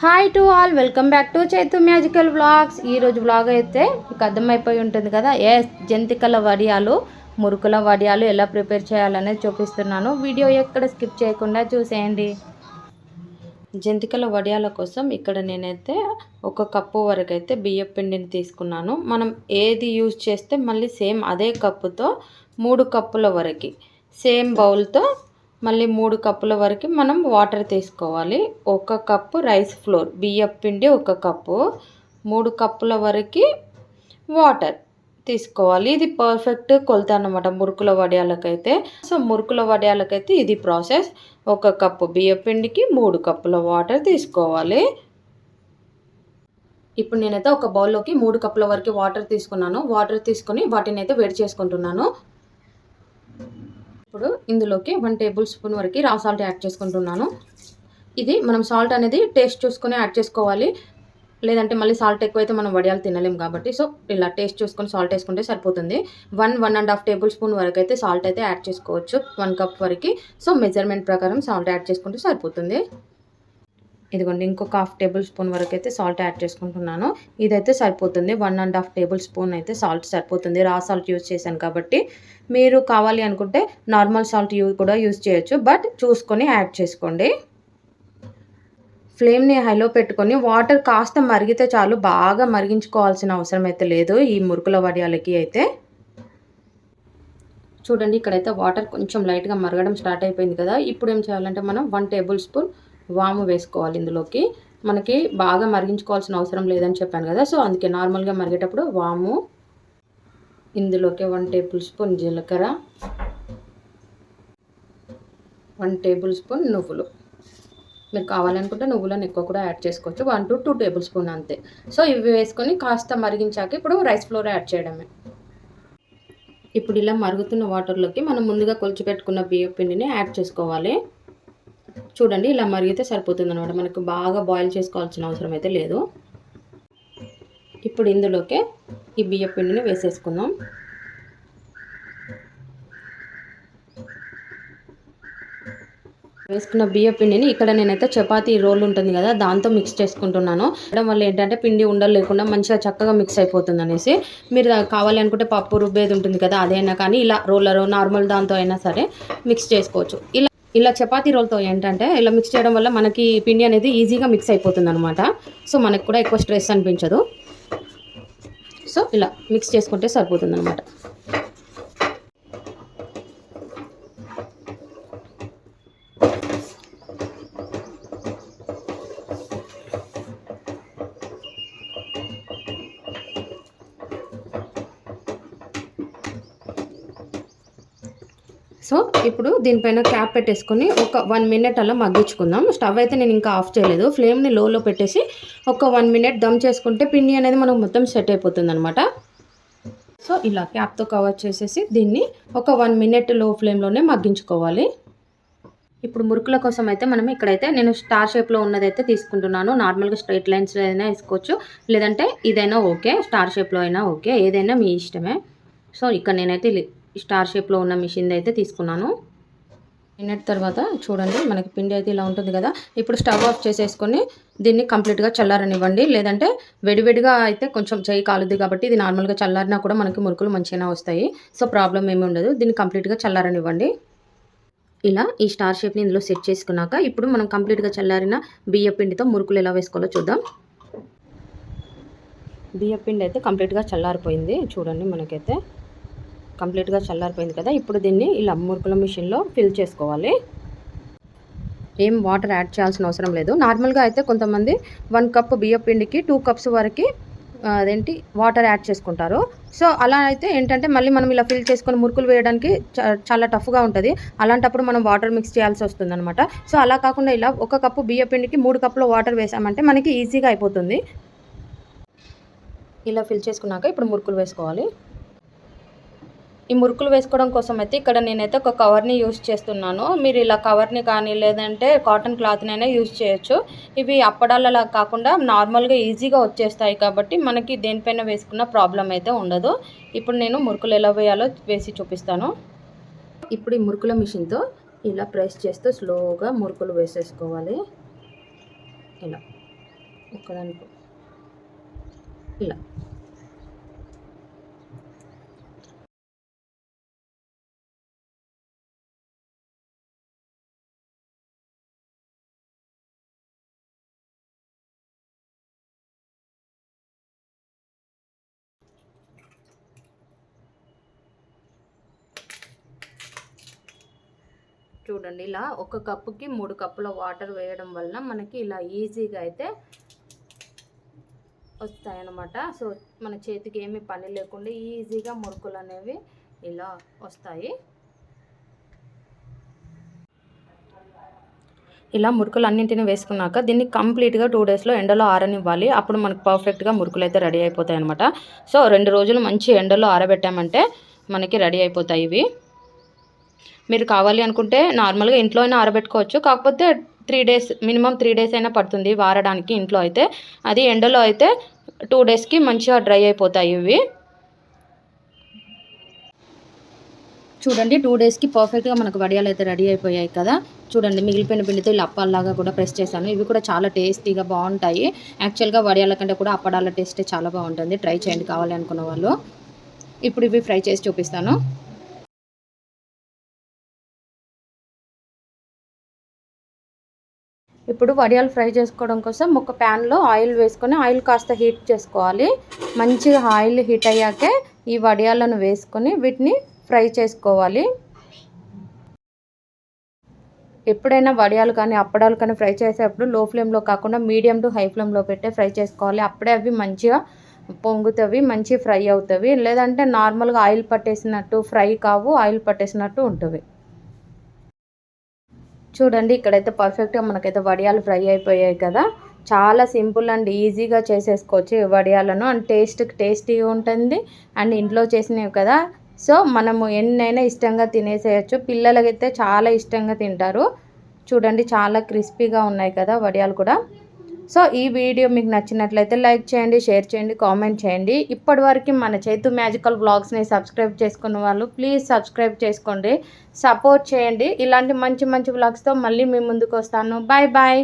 Hi to all welcome back to Chaitu magical vlogs ఈరోజు vlog అయితే మీకు అర్థమైపోయి ఉంటుంది కదా? ఏ జంతికల వడియాలు మురుకుల వడియాలు ఎలా ప్రిపేర్ చేయాలనేది చూపిస్తున్నాను. వీడియో ఎక్కడ స్కిప్ చేయకుండా చూసేయండి. జంతికల వడియాల కోసం ఇక్కడ నేనైతే ఒక కప్పు వరకు అయితే బియ్యం పిండిని తీసుకున్నాను. మనం ఏది యూజ్ చేస్తే మళ్ళీ సేమ్ అదే కప్పుతో మూడు కప్పుల వరకు సేమ్ బౌల్తో మళ్ళీ మూడు కప్పుల వరకు మనం వాటర్ తీసుకోవాలి. ఒక కప్పు రైస్ ఫ్లోర్ బియ్యం పిండి ఒక కప్పు. మూడు కప్పుల వరకు వాటర్ తీసుకోవాలి. ఇది పర్ఫెక్ట్ కొలత అనమాట మురుకుల వడియాలకైతే. సో మురుకుల వడియాలకైతే ఇది ప్రాసెస్. ఒక కప్పు బియ్యం పిండికి మూడు కప్పుల వాటర్ తీసుకోవాలి. ఇప్పుడు నేనైతే ఒక బౌల్లోకి మూడు కప్పుల వరకు వాటర్ తీసుకున్నాను. వాటర్ తీసుకొని వాటిని అయితే వేడి చేసుకుంటున్నాను. ఇప్పుడు ఇందులోకి వన్ టేబుల్ స్పూన్ వరకు రా సాల్ట్ యాడ్ చేసుకుంటున్నాను. ఇది మనం సాల్ట్ అనేది టేస్ట్ చూసుకొని యాడ్ చేసుకోవాలి. లేదంటే మళ్ళీ సాల్ట్ ఎక్కువైతే మనం వడియాలు తినలేం కాబట్టి. సో ఇలా టేస్ట్ చూసుకొని సాల్ట్ వేసుకుంటే సరిపోతుంది. One one and half table spoon వరకు అయితే సాల్ట్ అయితే యాడ్ చేసుకోవచ్చు. వన్ కప్ వరకు. సో మెజర్మెంట్ ప్రకారం సాల్ట్ యాడ్ చేసుకుంటే సరిపోతుంది. ఇదిగోండి ఇంకొక హాఫ్ టేబుల్ స్పూన్ వరకు అయితే సాల్ట్ యాడ్ చేసుకుంటున్నాను. ఇదైతే సరిపోతుంది. One and half table spoon అయితే సాల్ట్ సరిపోతుంది. రా సాల్ట్ యూజ్ చేశాను కాబట్టి. మీరు కావాలి అనుకుంటే నార్మల్ సాల్ట్ యూ కూడా యూజ్ చేయొచ్చు. బట్ చూసుకొని యాడ్ చేసుకోండి. ఫ్లేమ్ని హైలో పెట్టుకొని వాటర్ కాస్త మరిగితే చాలు బాగా మరిగించుకోవాల్సిన అవసరం అయితే లేదు ఈ మురుకుల వడియాలకి అయితే. చూడండి ఇక్కడైతే వాటర్ కొంచెం లైట్గా మరగడం స్టార్ట్ అయిపోయింది కదా. ఇప్పుడు ఏం చేయాలంటే మనం వన్ టేబుల్ స్పూన్ వాము వేసుకోవాలి ఇందులోకి. మనకి బాగా మరిగించుకోవాల్సిన అవసరం లేదని చెప్పాను కదా సో అందుకే నార్మల్గా మరిగేటప్పుడు వాము ఇందులోకి వన్ టేబుల్ స్పూన్ జీలకర్ర వన్ టేబుల్ స్పూన్ నువ్వులు. మీరు కావాలనుకుంటే నువ్వులను ఎక్కువ కూడా యాడ్ చేసుకోవచ్చు one two two table spoon అంతే. సో ఇవి వేసుకొని కాస్త మరిగించాక ఇప్పుడు రైస్ ఫ్లోర్ యాడ్ చేయడమే. ఇప్పుడు ఇలా మరుగుతున్న వాటర్లోకి మనం ముందుగా కొలిచి పెట్టుకున్న బియ్యం పిండిని యాడ్ చేసుకోవాలి. చూడండి ఇలా మరిగితే సరిపోతుంది అనమాట మనకు బాగా బాయిల్ చేసుకోవాల్సిన అవసరం అయితే లేదు. ఇప్పుడు ఇందులోకే ఈ బియ్య పిండిని వేసేసుకుందాం. వేసుకున్న బియ్య పిండిని ఇక్కడ నేనైతే చపాతీ రోల్ ఉంటుంది కదా దాంతో మిక్స్ చేసుకుంటున్నాను. చేయడం వల్ల ఏంటంటే పిండి ఉండలు లేకుండా మంచిగా చక్కగా మిక్స్ అయిపోతుంది అనేసి. మీరు కావాలి అనుకుంటే పప్పు రుబ్బేది ఉంటుంది కదా అదైనా కానీ ఇలా రోలర్ నార్మల్ దాంతో అయినా సరే మిక్స్ చేసుకోవచ్చు. ఇలా ఇలా చపాతీ రోల్తో ఏంటంటే ఇలా మిక్స్ చేయడం వల్ల మనకి పిండి అనేది ఈజీగా మిక్స్ అయిపోతుంది అనమాట సో మనకు కూడా ఎక్కువ స్ట్రెస్ అనిపించదు. సో ఇలా మిక్స్ చేసుకుంటే సరిపోతుంది అనమాట సో ఇప్పుడు దీనిపైన క్యాప్ పెట్టేసుకొని ఒక వన్ మినిట్ అలా మగ్గించుకుందాం. స్టవ్ అయితే నేను ఇంకా ఆఫ్ చేయలేదు. ఫ్లేమ్ని లోలో పెట్టేసి ఒక వన్ మినిట్ దమ్ చేసుకుంటే పిండి అనేది మనకు మొత్తం సెట్ అయిపోతుంది అనమాట సో ఇలా క్యాప్తో కవర్ చేసేసి దీన్ని ఒక వన్ మినిట్లో ఫ్లేమ్లోనే మగ్గించుకోవాలి. ఇప్పుడు మురుకుల కోసం అయితే మనం ఇక్కడైతే నేను స్టార్ షేప్లో ఉన్నదైతే తీసుకుంటున్నాను. నార్మల్గా స్ట్రైట్ లైన్స్ అయినా వేసుకోవచ్చు. లేదంటే ఇదైనా ఓకే స్టార్ షేప్లో అయినా ఓకే. ఏదైనా మీ ఇష్టమే. సో ఇక్కడ నేనైతే స్టార్ షేప్లో ఉన్న మిషన్ అయితే తీసుకున్నాను. మినిట్ తర్వాత చూడండి మనకి పిండి అయితే ఇలా ఉంటుంది కదా. ఇప్పుడు స్టవ్ ఆఫ్ చేసేసుకొని దీన్ని కంప్లీట్గా చల్లారనివ్వండి. లేదంటే వెడివెడిగా అయితే కొంచెం చేయి కాలుద్ది కాబట్టి ఇది నార్మల్గా చల్లారినా కూడా మనకి మురుకులు మంచిగా వస్తాయి. సో ప్రాబ్లం ఏమి ఉండదు. దీన్ని కంప్లీట్గా చల్లారనివ్వండి. ఇలా ఈ స్టార్ షేప్ని ఇందులో సెట్ చేసుకున్నాక ఇప్పుడు మనం కంప్లీట్గా చల్లారిన బియ్య పిండితో మురుకులు ఎలా వేసుకోవాలో చూద్దాం. బియ్య పిండి అయితే కంప్లీట్గా చల్లారిపోయింది. చూడండి మనకైతే. కంప్లీట్గా చల్లారిపోయింది కదా ఇప్పుడు దీన్ని ఇలా మురుకుల మిషన్లో ఫిల్ చేసుకోవాలి. ఏం వాటర్ యాడ్ చేయాల్సిన అవసరం లేదు. నార్మల్గా అయితే కొంతమంది వన్ కప్ బియ్య పిండికి టూ కప్స్ వరకు అదేంటి వాటర్ యాడ్ చేసుకుంటారు. సో అలా అయితే ఏంటంటే మళ్ళీ మనం ఇలా ఫిల్ చేసుకొని మురుకులు వేయడానికి చాలా టఫ్గా ఉంటుంది. అలాంటప్పుడు మనం వాటర్ మిక్స్ చేయాల్సి వస్తుందనమాట సో అలా కాకుండా ఇలా ఒక కప్పు బియ్య పిండికి మూడు కప్పుల వాటర్ వేసామంటే మనకి ఈజీగా అయిపోతుంది. ఇలా ఫిల్ చేసుకున్నాక ఇప్పుడు మురుకులు వేసుకోవాలి. ఈ మురుకులు వేసుకోవడం కోసం అయితే ఇక్కడ నేనైతే ఒక కవర్ని యూజ్ చేస్తున్నాను. మీరు ఇలా కవర్ని కానీ లేదంటే కాటన్ క్లాత్నైనా యూజ్ చేయొచ్చు. ఇవి అప్పడాలలా కాకుండా నార్మల్గా ఈజీగా వచ్చేస్తాయి కాబట్టి మనకి దేనిపైన వేసుకున్న ప్రాబ్లం అయితే ఉండదు. ఇప్పుడు నేను మురుకులు ఎలా వేయాలో వేసి చూపిస్తాను. ఇప్పుడు ఈ మురుకుల మిషన్తో ఇలా ప్రెస్ చేస్తూ స్లోగా మురుకులు వేసేసుకోవాలి. ఇలా ఒకదానికి ఇలా. చూడండి ఇలా ఒక కప్పుకి మూడు కప్పుల వాటర్ వేయడం వల్ల మనకి ఇలా ఈజీగా అయితే వస్తాయన్నమాట. సో మన చేతికి ఏమి పని లేకుండా ఈజీగా మురుకులు అనేవి ఇలా వస్తాయి. ఇలా మురుకులు అన్నింటిని వేసుకున్నాక దీన్ని కంప్లీట్గా టూ డేస్లో ఎండలో ఆరనివ్వాలి. అప్పుడు మనకు పర్ఫెక్ట్గా మురుకులు అయితే రెడీ అయిపోతాయి అనమాట సో రెండు రోజులు మంచి ఎండలో ఆరబెట్టామంటే మనకి రెడీ అయిపోతాయి ఇవి. మీరు కావాలి అనుకుంటే నార్మల్గా ఇంట్లో అయినా ఆరబెట్టుకోవచ్చు. కాకపోతే three days minimum three days అయినా పడుతుంది వారడానికి ఇంట్లో అయితే. అది ఎండలో అయితే టూ డేస్కి మంచిగా డ్రై అయిపోతాయి ఇవి. చూడండి టూ డేస్కి పర్ఫెక్ట్గా మనకు వడియాలు అయితే రెడీ అయిపోయాయి కదా. చూడండి మిగిలిపోయిన పిండితో ఇలా అప్పాలలాగా కూడా ప్రెస్ చేశాను. ఇవి కూడా చాలా టేస్టీగా బాగుంటాయి. యాక్చువల్గా వడియాల కంటే కూడా అప్పడాల టేస్ట్ చాలా బాగుంటుంది. ట్రై చేయండి కావాలి అనుకున్న వాళ్ళు. ఇప్పుడు ఇవి ఫ్రై చేసి చూపిస్తాను. ఇప్పుడు వడియాలు ఫ్రై చేసుకోవడం కోసం ఒక ప్యాన్లో ఆయిల్ వేసుకొని ఆయిల్ కాస్త హీట్ చేసుకోవాలి. మంచిగా ఆయిల్ హీట్ అయ్యాకే ఈ వడియాలను వేసుకొని వీటిని ఫ్రై చేసుకోవాలి. ఎప్పుడైనా వడియాలు కానీ అప్పడాలు కానీ ఫ్రై చేసేటప్పుడు లో ఫ్లేమ్లో కాకుండా మీడియం టు హై ఫ్లేమ్లో పెట్టే ఫ్రై చేసుకోవాలి. అప్పుడే అవి మంచిగా పొంగుతవి మంచి ఫ్రై అవుతుంది లేదంటే నార్మల్గా ఆయిల్ పట్టేసినట్టు ఫ్రై కావు ఆయిల్ పట్టేసినట్టు ఉంటుంది. చూడండి ఇక్కడైతే పర్ఫెక్ట్గా మనకైతే వడియాలు ఫ్రై అయిపోయాయి కదా. చాలా సింపుల్ అండ్ ఈజీగా చేసేసుకోవచ్చు వడియాలను. అండ్ టేస్ట్ టేస్టీగా ఉంటుంది. అండ్ ఇంట్లో చేసినవి కదా. సో మనము ఎన్నైనా ఇష్టంగా తినేసేయచ్చు. పిల్లలకైతే చాలా ఇష్టంగా తింటారు. చూడండి చాలా క్రిస్పీగా ఉన్నాయి కదా వడియాలు కూడా. సో ఈ వీడియో మీకు నచ్చినట్లయితే లైక్ చేయండి షేర్ చేయండి కామెంట్ చేయండి. ఇప్పటివరకు మన చైతు మ్యాజికల్ వ్లాగ్స్ని సబ్స్క్రైబ్ చేసుకున్న వాళ్ళు ప్లీజ్ సబ్స్క్రైబ్ చేసుకోండి సపోర్ట్ చేయండి. ఇలాంటి మంచి మంచి వ్లాగ్స్తో మళ్ళీ మీ ముందుకు వస్తాను. Bye bye.